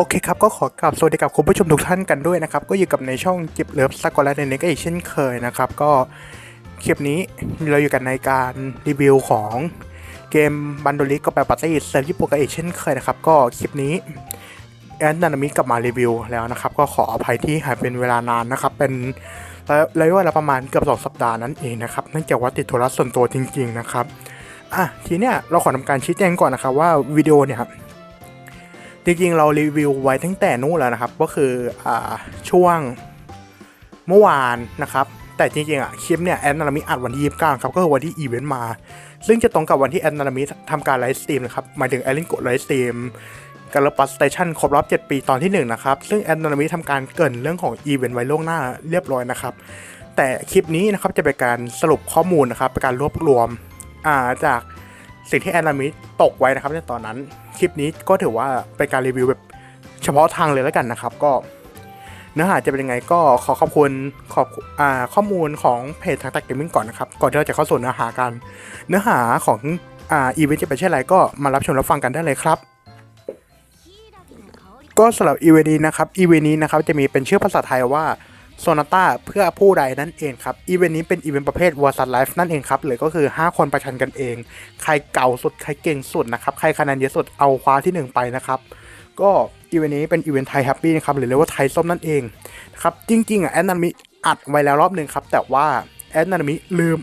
โอเคครับ ก็ขอกราบสวัสดีกับคุณผู้ชมทุกท่านกันด้วยนะครับ ก็อยู่กับในช่องจิบเลิฟสกอตแลนด์ในนี้ก็อีกเช่นเคยนะครับ ก็คลิปนี้เราอยู่กันในการรีวิวของเกมบันโดลิก็แบบปาร์ตี้เซอร์ญี่ปุ่นกันอีกเช่นเคยนะครับ ก็คลิปนี้แอนนานามิกลับมารีวิวแล้วนะครับ ก็ขออภัยที่หายเป็นเวลานานนะครับ เป็นระยะเวลาประมาณเกือบสองสัปดาห์นั่นเองนะครับเนื่องจากว่าติดธุระส่วนตัวจริง ๆ นะครับอะทีเนี้ยเราขอทำการชี้แจงก่อนนะครับว่าวิดีโอเนี่ยครับ จริงๆเรารีวิวไว้ตั้งแต่นู้นแล้วนะครับ ก็คืออช่วงเมื่อวานนะครับ แต่จริงๆอะคลิปเนี่ยแอนนารามิอัดวันที่ยี่สิบเก้าครับก็คือวันที่อีเวนต์มา ซึ่งจะตรงกับวันที่แอนนารามิทำการไลฟ์สตรีมนะครับหมายถึงแอลลิงกดไลฟ์สตรีมการระปัสสเตชันครบรอบ 7 ปีตอนที่ 1 นะครับ ซึ่งแอนนารามิทำการเกินเรื่องของอีเวนต์ไว้ล่วงหน้าเรียบร้อยนะครับ แต่คลิปนี้นะครับจะเป็นการสรุปข้อมูลนะครับเป็นการรวบรวมาจากสิ่งที่แอนนารามิตกไว้นะครับในตอนนั้น คลิปนี้ก็ถือว่าเป็นการรีวิวแบบเฉพาะทางเลยแล้วกันนะครับ ก็เนื้อหาจะเป็นยังไงก็ขอขอบคุณขอบอ่าข้อมูลของเพจทางตักเกมมิ่งก่อนนะครับ ก่อนที่เราจะเข้าสู่เนื้อหากัน เนื้อหาของอ่าอีเวนต์จะเป็นเช่นไรก็มารับชมรับฟังกันได้เลยครับ ก็สำหรับอีเวนต์นี้นะครับอีเวนต์นี้นะครับจะมีเป็นชื่อภาษาไทยว่า โซนาต้าเพื่อผู้ใดนั่นเองครับ อีเวนต์นี้เป็นอีเวนต์ประเภทวอร์ซันไลฟ์นั่นเองครับหรือก็คือ 5 คนประชันกันเอง ใครเก่าสุด ใครเก่งสุดนะครับ ใครคะแนนเยอะสุดเอาคว้าที่ 1 ไปนะครับ ก็อีเวนต์นี้เป็นอีเวนต์ไทยแฮปปี้นะครับหรือเรียกว่าไทยส้มนั่นเองนะครับจริงๆอะแอนนามิอัดไว้แล้วรอบหนึ่งครับ แต่ว่าแอนนามิลืม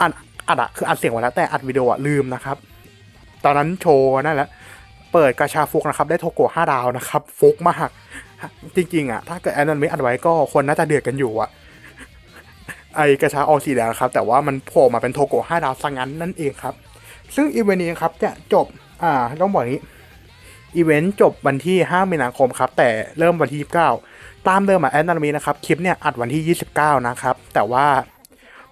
อัดอัดอะคืออัดเสียงไว้แล้วแต่อัดวิดีโออะลืมนะครับ ตอนนั้นโชว์นั่นแหละเปิดกระชาฟุกนะครับได้โทโกะห้าดาวนะครับฟุกมาก จริงๆอะถ้าเกิดแอนนันไม่อัดไว้ก็คนน่าจะเดือดกันอยู่อะไอกระชาออสีแดงครับแต่ว่ามันโผล่มาเป็นโทโกะห้าดาวซะงั้นนั่นเองครับ ซึ่งอีเวนต์นี้ครับจะจบอ่าต้องบอกนี้อีเวนต์จบวันที่ 5 มีนาคมครับ แต่เริ่มวันที่ 29 ตามเดิมอะแอนนามีนะครับ คลิปเนี่ยอัดวันที่ 29 นะครับ แต่ว่า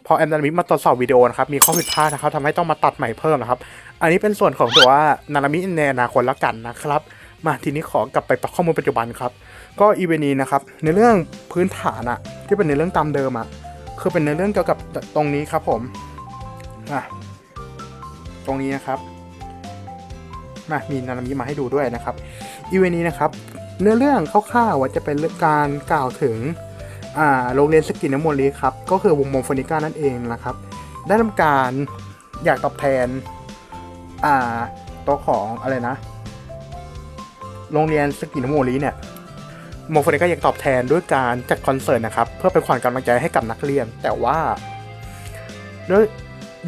พอแอนนามิมาตรวจสอบวิดีโอนะครับ มีข้อผิดพลาดนะครับทำให้ต้องมาตัดใหม่เพิ่มนะครับ อันนี้เป็นส่วนของตัวนานามิในอนาคตละกันนะครับ มาทีนี้ขอกลับไปข้อมูลปัจจุบันครับ ก็อีเวนีนะครับในเรื่องพื้นฐานอะที่เป็นในเรื่องตามเดิมอะคือเป็นในเรื่องเกี่ยวกับตรงนี้ครับผมอะตรงนี้นะครับมามีนานามิมาให้ดูด้วยนะครับอีเวนีนะครับ เนื้อเรื่องคร่าวๆว่าจะเป็นการกล่าวถึงอ่าโรงเรียนสกินนโมลีครับ ก็คือวงมงฟอนิก้านั่นเองนะครับ ได้ทำการอยากตอบแทนอ่าตัวของอะไรนะ โรงเรียนสกินนโมลีเนี่ย โมโฟเนก็ยังตอบแทนด้วยการจัดคอนเสิร์ตนะครับ เพื่อเป็นขวัญกำลังใจให้กับนักเรียน แต่ว่าด้วย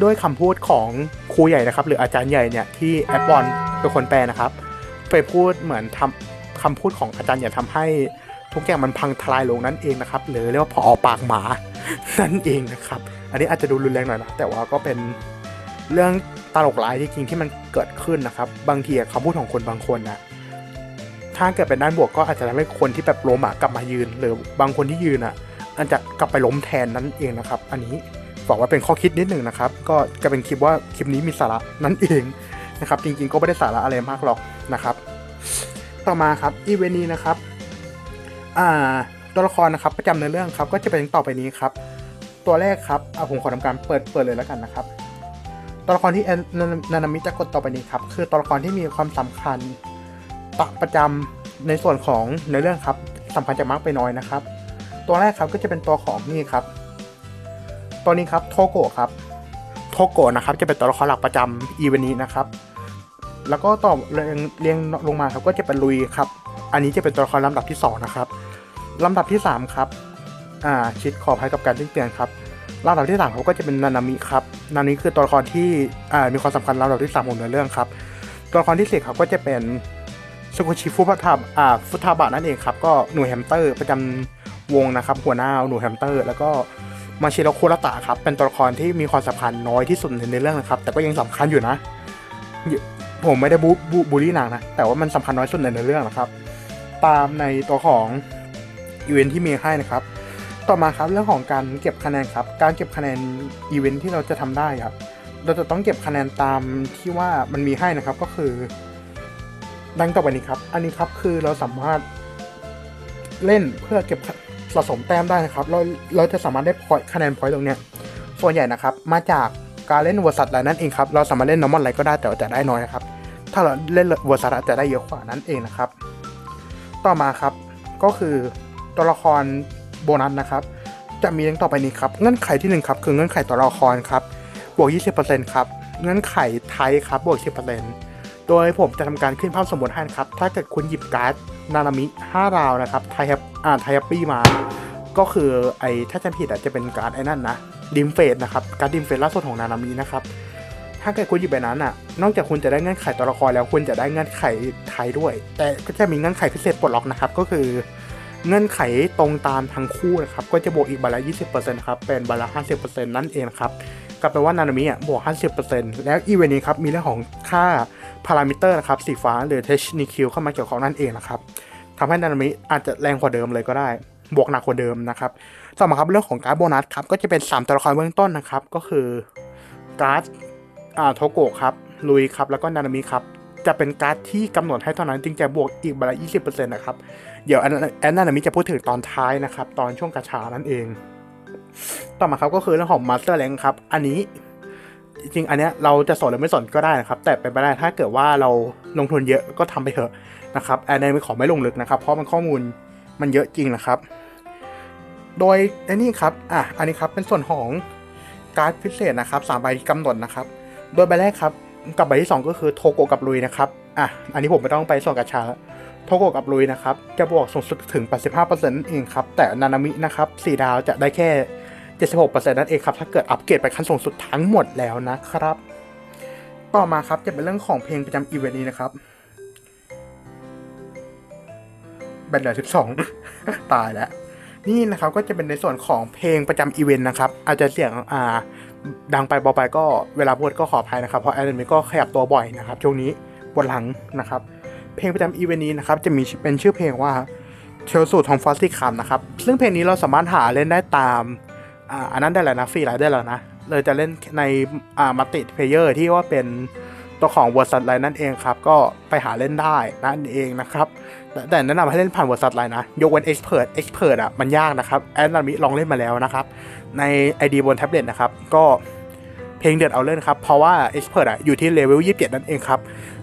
ด้วยคำพูดของครูใหญ่นะครับ หรืออาจารย์ใหญ่เนี่ยที่แอปบอลเป็นคนแปลนะครับไปพูดเหมือนทำคำพูดของอาจารย์ใหญ่ทำให้ทุกอย่างมันพังทลายลงนั่นเองนะครับ หรือเรียกว่าพอปากหมานั่นเองนะครับ อันนี้อาจจะดูรุนแรงหน่อยนะแต่ว่าก็เป็นเรื่องตลกร้ายจริงๆที่มันเกิดขึ้นนะครับ บางทีคำพูดของคนบางคนนะ ถ้าเกิดเป็นด้านบวกก็อาจจะทำให้คนที่แบบล้มอะกลับมายืน หรือบางคนที่ยืนอะอาจจะกลับไปล้มแทนนั่นเองนะครับ อันนี้บอกว่าเป็นข้อคิดนิดหนึ่งนะครับ ก็จะเป็นคลิปว่าคลิปนี้มีสาระนั่นเองนะครับ จริงๆก็ไม่ได้สาระอะไรมากหรอกนะครับ ต่อมาครับอีเวนต์นี้นะครับอ่าตัวละครนะครับประจำในเรื่องครับก็จะเป็นต่อไปนี้ครับ ตัวแรกครับเอาผมขอทำการเปิดเปิดเลยแล้วกันนะครับ ตัวละครที่นานามิจะกดต่อไปนี้ครับคือตัวละครที่มีความสำคัญ ตประจำในส่วนของในเรื่องครับสำคัญจากมากไปน้อยนะครับ ตัวแรกครับก็จะเป็นตัวของนี่ครับ ตัวนี้ครับโทโกะครับโทโกะนะครับจะเป็นตัวละครหลักประจำอีเวนต์นี้นะครับ แล้วก็ต่อเรียงลงมาครับก็จะเป็นลุยครับ อันนี้จะเป็นตัวละครลำดับที่สองนะครับลำดับที่สามครับอ่าชิดขอภัยกับการแจ้งเตือนครับลำดับที่สามเขาก็จะเป็นนานามิครับนานามิคือตัวละครที่อ่ามีความสำคัญลำดับที่สามของเนื้อเรื่องครับ ตัวละครที่สี่ครับก็จะเป็น สกุชิฟุตาบอ่าฟุตาบะนั่นเองครับ ก็หน่วยแฮมสเตอร์ประจำวงนะครับ หัวหน้าหน่วยแฮมสเตอร์ แล้วก็มาชิโรคุระตะครับ เป็นตัวละครที่มีความสำคัญน้อยที่สุดในเรื่องนะครับ แต่ก็ยังสำคัญอยู่นะ ผมไม่ได้บูบูบูลลี่นางนะ แต่ว่ามันสำคัญน้อยสุดในเรื่องนะครับ ตามในตัวของอีเวนท์ที่มีให้นะครับ ต่อมาครับเรื่องของการเก็บคะแนนครับ การเก็บคะแนนอีเวนท์ที่เราจะทำได้ครับ เราจะต้องเก็บคะแนนตามที่ว่ามันมีให้นะครับ ก็คือ ดังต่อไปนี้ครับ อันนี้ครับคือเราสามารถเล่นเพื่อเก็บสะสมแต้มได้นะครับ เราเราจะสามารถได้พอยคะแนนพอยตรงเนี้ย ส่วนใหญ่นะครับ มาจากการเล่นวอร์ซัตว์อะไรนั่นเองครับ เราสามารถเล่นนอร์มอลอะไรก็ได้แต่จะได้น้อยนะครับ ถ้าเราเล่นวอร์ซัตว์จะได้เยอะกว่านั้นเองนะครับ ต่อมาครับ ก็คือตัวละครโบนัสนะครับ จะมีดังต่อไปนี้ครับ เงื่อนไขที่หนึ่งครับคือเงื่อนไขตัวละครครับ บวก 20%ครับ เงื่อนไขไทยครับ บวก 10% โดยผมจะทำการขึ้นภาพสมมติให้นะครับ ถ้าเกิดคุณหยิบการ์ดนานามิ5ราวนะครับไทแฮปอ่าไทแฮปปี้มา ก็คือไอ้ถ้าจำผิดอาจจะเป็นการ์ดไอ้นั่นนะดิมเฟสนะครับการ์ดดิมเฟสล่าสุดของนานามินะครับถ้าเกิดคุณหยิบแบบนั้นอะ นอกจากคุณจะได้เงื่อนไขตัวละครแล้วคุณจะได้เงื่อนไขไทยด้วย แต่ก็จะมีเงื่อนไขพิเศษปลดล็อกนะครับ ก็คือเงื่อนไขตรงตามทั้งคู่นะครับ ก็จะบวกอีกบาละ20%ครับ เป็นบาละ50%นั่นเองครับกลับไปว่านานามิอะบวก 50%แล้วอีเวนต์นี้ครับ มีเรื่องของค่า พารามิเตอร์นะครับสีฟ้าหรือเทชนิคิวเข้ามาเกี่ยวข้องนั่นเองนะครับทำให้นานามิอาจจะแรงกว่าเดิมเลยก็ได้ บวกหนักกว่าเดิมนะครับต่อมาครับเรื่องของการ์ดโบนัสครับก็จะเป็น 3 ตัวละครเบื้องต้นนะครับ ก็คือการ์ดอ่าโทโกะครับลุยครับแล้วก็นานามิครับจะเป็นการ์ดที่กำหนดให้เท่านั้นจึงจะบวกอีกบาละ20%นต์นะครับ เดี๋ยวแอนแอนนามิจะพูดถึงตอนท้ายนะครับ ตอนช่วงกระชานั่นเอง ต่อมาครับก็คือเรื่องของมาสเตอร์แรงครับ อันนี้ จริงอันเนี้ยเราจะสนหรือไม่สนก็ได้นะครับ แต่เป็นไปได้ถ้าเกิดว่าเราลงทุนเยอะก็ทำไปเถอะนะครับแอนนามิขอไม่ลงลึกนะครับ เพราะมันข้อมูลมันเยอะจริงนะครับ โดยอันนี้ครับอะอันนี้ครับเป็นส่วนของการ์ดพิเศษนะครับสามใบที่กำหนดนะครับ โดยใบแรกครับกับใบที่สองก็คือโทโกกับลุยนะครับอะอันนี้ผมไม่ต้องไปส่วนกระชาโทโกกับลุยนะครับ จะบวกสูงสุดถึง 85%นั่นเองครับ แต่นานามินะครับ 4 ดาวจะได้แค่ 76%นั่นเองครับ ถ้าเกิดอัปเกรดไปขั้นสูงสุดทั้งหมดแล้วนะครับ ต่อมาครับจะเป็นเรื่องของเพลงประจำอีเวนต์นี้นะครับแบนเหลือ12 ตายแล้ว นี่นะครับก็จะเป็นในส่วนของเพลงประจำอีเวนต์นะครับ อาจจะเสียงอ่าดังไปเบาไปก็เวลาพูดก็ขออภัยนะครับ เพราะแอดมินก็ขยับตัวบ่อยนะครับ ช่วงนี้ปวดหลังนะครับ เพลงประจำอีเวนต์นี้นะครับ จะมีเป็นชื่อเพลงว่าเชลสูตรของฟอสซี่คัมนะครับ ซึ่งเพลงนี้เราสามารถหาเล่นได้ตาม อ่าอันนั้นได้แล้วนะฟรีไลท์ได้แล้วนะ เลยจะเล่นในอ่ามัลติเพลเยอร์ที่ว่าเป็นตัวของ w o r d s ไลน์นั่นเองครับ ก็ไปหาเล่นได้นั่นเองนะครับ แต่แนะนำให้เล่นผ่าน w o r d s ไลน์นะ ยกเว้น Expert Expert อะมันยากนะครับแอนนามิลองเล่นมาแล้วนะครับ ใน ID บนแท็บเล็ตนะครับ ก็เพลงเดือดเอาเล่นครับ เพราะว่า Expert อะอยู่ที่เลเวล27 นั่นเองครับ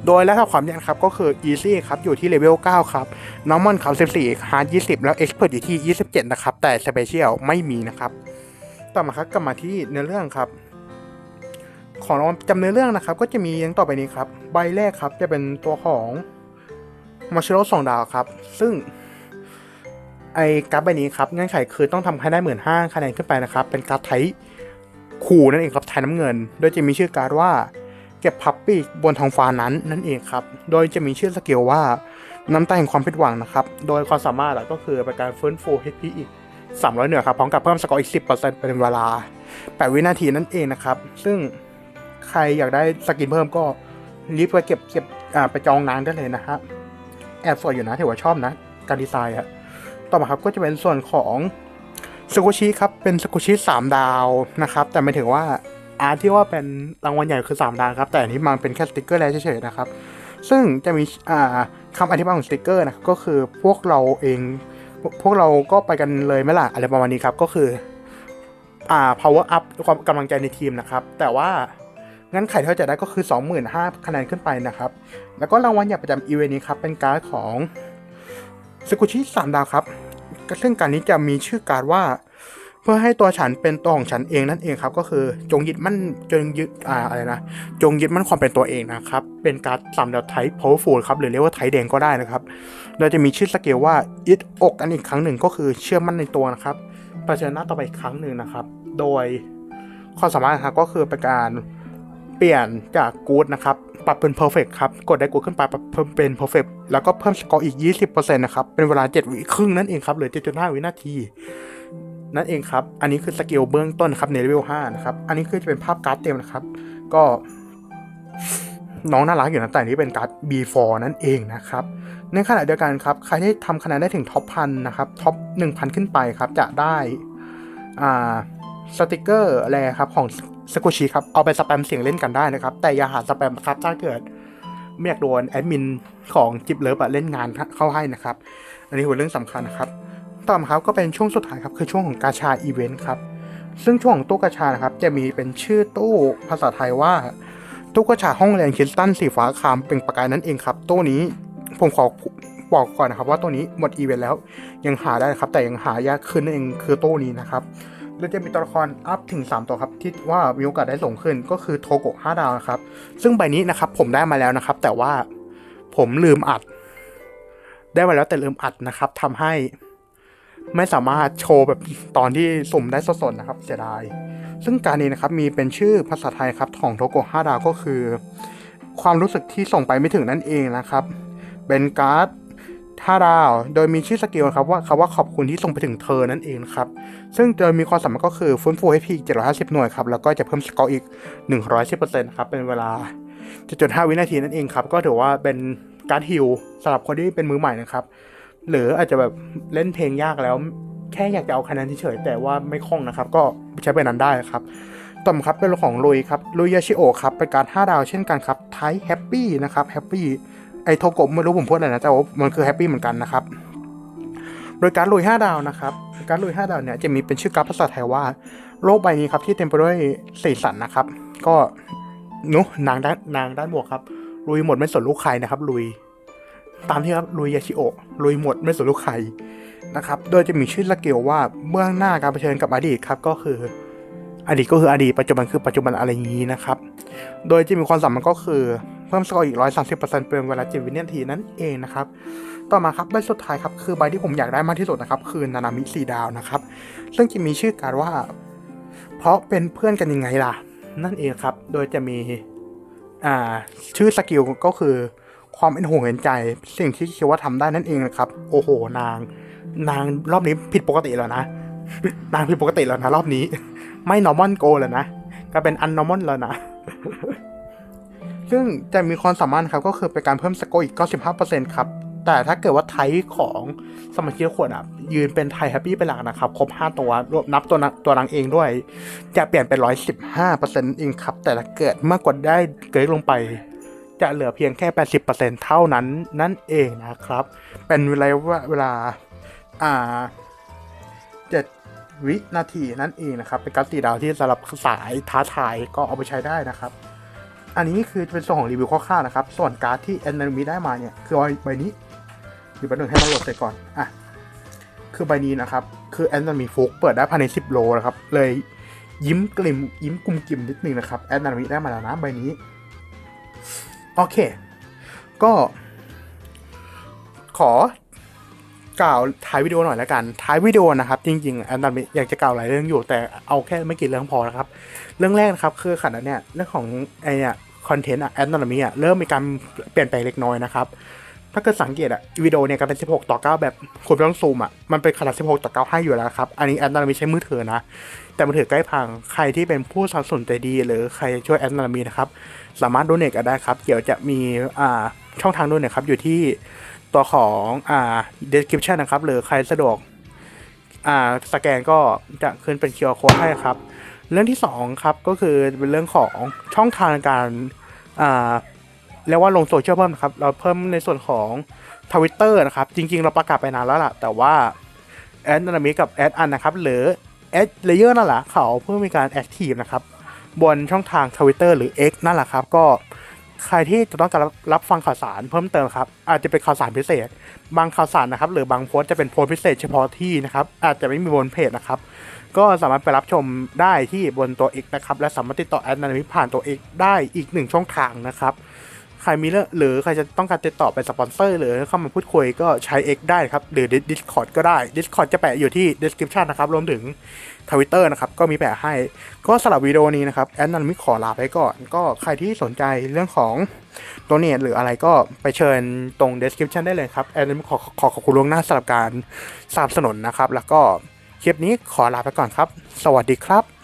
โดยระดับความยากครับก็คือ Easy ครับอยู่ที่เลเวล9ครับ Normal ครับ 14 Hard 20 แล้ว Expert อยู่ที่ 27 นะครับ แต่ Special ไม่มีนะครับ ต่อมาครับกลับมาที่เนื้อเรื่องครับ ของรางวัลจำเนื้อเรื่องนะครับ ก็จะมีอย่างต่อไปนี้ครับ ใบแรกครับจะเป็นตัวของมาชิโร่สองดาวครับ ซึ่งไอ้การ์ดใบนี้ครับเงื่อนไขคือต้องทำให้ได้หมื่นห้าคะแนนขึ้นไปนะครับ เป็นการ์ดไทยขู่นั่นเองครับไทยน้ำเงิน โดยจะมีชื่อการ์ดว่า เก็บพับปี้บนท้องฟ้านั้นนั่นเองครับ โดยจะมีชื่อสกิลว่าน้ำตาแห่งความผิดหวังนะครับ โดยความสามารถก็คือเป็นการฟื้นฟู HP อีก 300 เหนือครับพร้อมกับเพิ่มสกอร์อีก 10%เป็นเวลา 8 วินาทีนั่นเองนะครับ ซึ่งใครอยากได้สกินเพิ่มก็รีบไปเก็บเก็บอ่าไปจองนางได้เลยนะครับแอบสวยอยู่นะถือว่าชอบนะ การดีไซน์อะต่อมาครับก็จะเป็นส่วนของสกุชิครับเป็นสกุชิสามดาวนะครับ แต่ไม่ถึงว่าอาร์ตที่ว่าเป็นรางวัลใหญ่คือ 3 ดาวครับ แต่อันนี้มันเป็นแค่สติกเกอร์แล้วเฉยๆนะครับ ซึ่งจะมีอ่าคำอธิบายของสติกเกอร์นะก็คือพวกเราเอง พวกเราก็ไปกันเลยไหมล่ะอะไรประมาณนี้ครับก็คืออ่า power up ความกำลังใจในทีมนะครับ แต่ว่างั้นไขที่จะได้ก็คือ 25,000คะแนนขึ้นไปนะครับ แล้วก็รางวัลใหญ่ประจำอีเวนต์นี้ครับเป็นการ์ดของสกุชิสามดาวครับ ซึ่งการนี้จะมีชื่อการ์ดว่า พื่อให้ตัวฉันเป็นตัวของฉันเองนั่นเองครับ ก็คือจงยึดมั่นจงยึดอ่าอะไรนะจงยึดมั่นความเป็นตัวเองนะครับ เป็นการสามดาวไทป์ powerful ครับหรือเรียกว่าไทป์แดงก็ได้นะครับเราจะมีชื่อสเกลว่าอิดอกกันอีกครั้งหนึ่งก็คือเชื่อมั่นในตัวนะครับเผชิญหน้าต่อไปอีกครั้งหนึ่งนะครับ โดยความสามารถครับก็คือเป็นการเปลี่ยนจากกู๊ดนะครับปรับเป็นเพอร์เฟกครับ กดได้กู๊ดขึ้นไปปรับเพิ่มเป็นเพอร์เฟกแล้วก็เพิ่มสกอร์อีก 20%นะครับเป็นเวลา 7 วิครึ่งนั่นเองครับเหลือ7.5 วินาที นั่นเองครับ อันนี้คือสกิลเบื้องต้นครับในเลเวล5นะครับ อันนี้คือจะเป็นภาพการ์ดเต็มนะครับ ก็น้องน่ารักอยู่นะแต่นี้เป็นการ์ด B4 นั่นเองนะครับ ในขณะเดียวกันครับ ใครที่ทำคะแนนได้ถึงท็อปพันนะครับท็อป1,000 ขึ้นไปครับ จะได้อ่าสติกเกอร์อะไรครับของสกุชิครับ เอาไปสแปมเสียงเล่นกันได้นะครับ แต่อย่าหาสแปมครับถ้าเกิดไม่อยากโดนแอดมินของจิบเลิฟอะเล่นงานเข้าให้นะครับ อันนี้เป็นเรื่องสำคัญนะครับ ต่อมาครับก็เป็นช่วงสุดท้ายครับคือช่วงของกาชาอีเวนต์ครับซึ่งช่วงของตู้กาชานะครับจะมีเป็นชื่อตู้ภาษาไทยว่าตู้กาชาห้องเรียนคริสตัลสีฟ้าคามเป็นประกายนั่นเองครับตู้นี้ผมขอบอกก่อนนะครับ ว่าตัวนี้หมดอีเวนต์แล้วยังหาได้นะครับ แต่ยังหายากขึ้นนั่นเองคือตู้นี้นะครับแล้วจะมีตัวละครอัพถึง 3 ตัวครับที่ว่ามีโอกาสได้ส่งขึ้นก็คือโทโกะ5ดาวนะครับ ซึ่งใบนี้นะครับผมได้มาแล้วนะครับ แต่ว่าผมลืมอัด ได้มาแล้วแต่ลืมอัดนะครับทำให้ ไม่สามารถโชว์แบบตอนที่สุ่มได้สดๆนะครับเสียดาย ซึ่งการนี้นะครับมีเป็นชื่อภาษาไทยครับของโทโกะ5ดาวก็คือ ความรู้สึกที่ส่งไปไม่ถึงนั่นเองนะครับ เป็นการ์ด5ดาว โดยมีชื่อสกิลครับว่าคำว่าขอบคุณที่ส่งไปถึงเธอนั่นเองครับ ซึ่งโดยมีความสามารถก็คือฟื้นฟู HP อีก750 หน่วยครับ แล้วก็จะเพิ่มสกอร์อีก 110%ครับ เป็นเวลา7.5วินาทีนั่นเองครับ ก็ถือว่าเป็นการ์ดฮิลสำหรับคนที่เป็นมือใหม่นะครับ หรืออาจจะแบบเล่นเพลงยากแล้ว แค่อยากจะเอาคะแนนเฉยแต่ว่าไม่คล่องนะครับ ก็ใช้ไปนั้นได้ครับต่อมาครับเป็นของลุยครับลุยยาชิโอครับเป็นการ 5 ดาวเช่นกันครับไทแฮปปี้นะครับแฮปปี้ไอโทโกะไม่รู้ผมพูดอะไรนะแต่ว่ามันคือแฮปปี้เหมือนกันนะครับโดยการลุย 5 ดาวนะครับ การลุย 5 ดาวเนี่ยจะมีเป็นชื่อกร์ดภาษาไทยว่า โลกใบนี้ครับที่เต็มไปด้วยสีสันนะครับ ก็นุนางด้านนางด้านบวกครับลุยหมดไม่สนลูกใครนะครับลุย ตามที่ครับลุยยาชิโอะลุยหมดไม่สนลูกใครนะครับโดยจะมีชื่อสกิลว่าเบื้องหน้าการเผชิญกับอดีตครับก็คือ อดีตก็คืออดีตปัจจุบันคือปัจจุบันอะไรงนี้นะครับ โดยจะมีความสามารถก็คือเพิ่มสกอร์อีก 130%เป็นเวลา7วินาทีนั่นเองนะครับต่อมาครับใบสุดท้ายครับคือใบที่ผมอยากได้มากที่สุดนะครับคือนานามิสีดาวนะครับซึ่งจะมีชื่อการว่า เพราะเป็นเพื่อนกันยังไงล่ะ นั่นเองครับ โดยจะมีอ่าชื่อสกิลก็คือ ความเป็นห่วงเห็นใจ สิ่งที่คิดว่าทำได้นั่นเองนะครับ โอ้โห นาง นางรอบนี้ผิดปกติแล้วนะ นางผิดปกติแล้วนะรอบนี้ ไม่ normal go แล้วนะ ก็เป็น unnormal แล้วนะ ซึ่งจะมีความสามารถครับก็คือเป็นการเพิ่มสโกอีก 95%ครับ แต่ถ้าเกิดว่าไทของสมาชิกขวดอะ ยืนเป็นไทแฮปปี้เป็นหลักนะครับ ครบ 5 ตัวรวมนับตัวตัวนางเองด้วย จะเปลี่ยนเป็น 115%เองครับ แต่ถ้าเกิดเมื่อกดได้เกิดลงไป จะเหลือเพียงแค่ 80%เท่านั้นนั่นเองนะครับ เป็นเวลาเวลาอ่าเจ็ดวินาทีนั่นเองนะครับ เป็นการ์ดสีดาวที่สำหรับสายท้าทายก็เอาไปใช้ได้นะครับ อันนี้คือเป็นส่วนของรีวิวคร่าวๆนะครับ ส่วนการ์ดที่แอนนามิได้มาเนี่ย คือใบนี้เดี๋ยวแป๊บนึงให้มาโหลดเสร็จก่อนอะคือใบนี้นะครับ คือแอนนามิฟุกเปิดได้ภายใน 10 โลนะครับ เลยยิ้มกลิ่มยิ้มกลุ่มกลิ่มนิดนึงนะครับแอนนามิได้มาแล้วนะใบนี้ โอเค ก็ ขอกล่าวท้ายวิดีโอหน่อยแล้วกัน ท้ายวิดีโอนะครับ จริงๆอันดับอยากจะกล่าวหลายเรื่องอยู่ แต่เอาแค่ไม่กี่เรื่องพอนะครับ เรื่องแรกนะครับ คือขณะเนี้ยเรื่องของไอเนี่ยคอนเทนต์อะแอนนามีอะเริ่มมีการเปลี่ยนแปลงเล็กน้อยนะครับ ถ้าเกิดสังเกตอะวิดีโอเนี่ยก็เป็น 16 ต่อ 9 แบบคุณไม่ต้องซูมอะมันเป็นขนาด 16 ต่อ 9 ให้อยู่แล้วครับ อันนี้แอนนามีใช้มือถือนะ แต่มือถือใกล้พัง ใครที่เป็นผู้สนับสนุนใจดี หรือใครช่วยแอนนามีนะครับ สามารถดูเน็กันได้ครับ เดี๋ยวจะมีอ่าช่องทางดูเน็ครับ อยู่ที่ตัวของอ่า description นะครับ หรือใครสะดวกอ่าสแกนก็จะขึ้นเป็น QR code ให้ครับ เรื่องที่สองครับก็คือเป็นเรื่องของช่องทางการอ่าเรียกว่าลงโซเชียลเพิ่มนะครับ เราเพิ่มในส่วนของทวิตเตอร์นะครับ จริง ๆ เราประกาศไปนานแล้วล่ะ แต่ว่าแอดนามิกับแอดอันนะครับ หรือ เลเยอร์นั่นแหละเขาเพิ่งมีการแอคทีฟนะครับบนช่องทาง Twitter หรือ X นั่นแหละครับ ก็ใครที่จะต้องการรับฟังข่าวสารเพิ่มเติมครับ อาจจะเป็นข่าวสารพิเศษ บางข่าวสารนะครับ หรือบางโพสจะเป็นโพสพิเศษเฉพาะที่นะครับ อาจจะไม่มีบนเพจนะครับ ก็สามารถไปรับชมได้ที่บนตัว X นะครับ และสามารถติดต่อแอดนามิผ่านตัว X ได้อีกหนึ่งช่องทางนะครับ ใครมีเรื่องหรือใครจะต้องการติดต่อเป็นสปอนเซอร์หรือเข้ามาพูดคุยก็ใช้ X ได้ครับ หรือ Discord ก็ได้ Discord จะแปะอยู่ที่ description นะครับ รวมถึง Twitter นะครับ ก็มีแปะให้ ก็สำหรับวิดีโอนี้นะครับ แอนนันมิขอลาไปก่อน ก็ใครที่สนใจเรื่องของตัวเนตหรืออะไรก็ไปเชิญตรง description ได้เลยครับแอนนันมิขอขอขอบคุณล่วงหน้าสำหรับการสนับสนุนนะครับ แล้วก็คลิปนี้ขอลาไปก่อนครับ สวัสดีครับ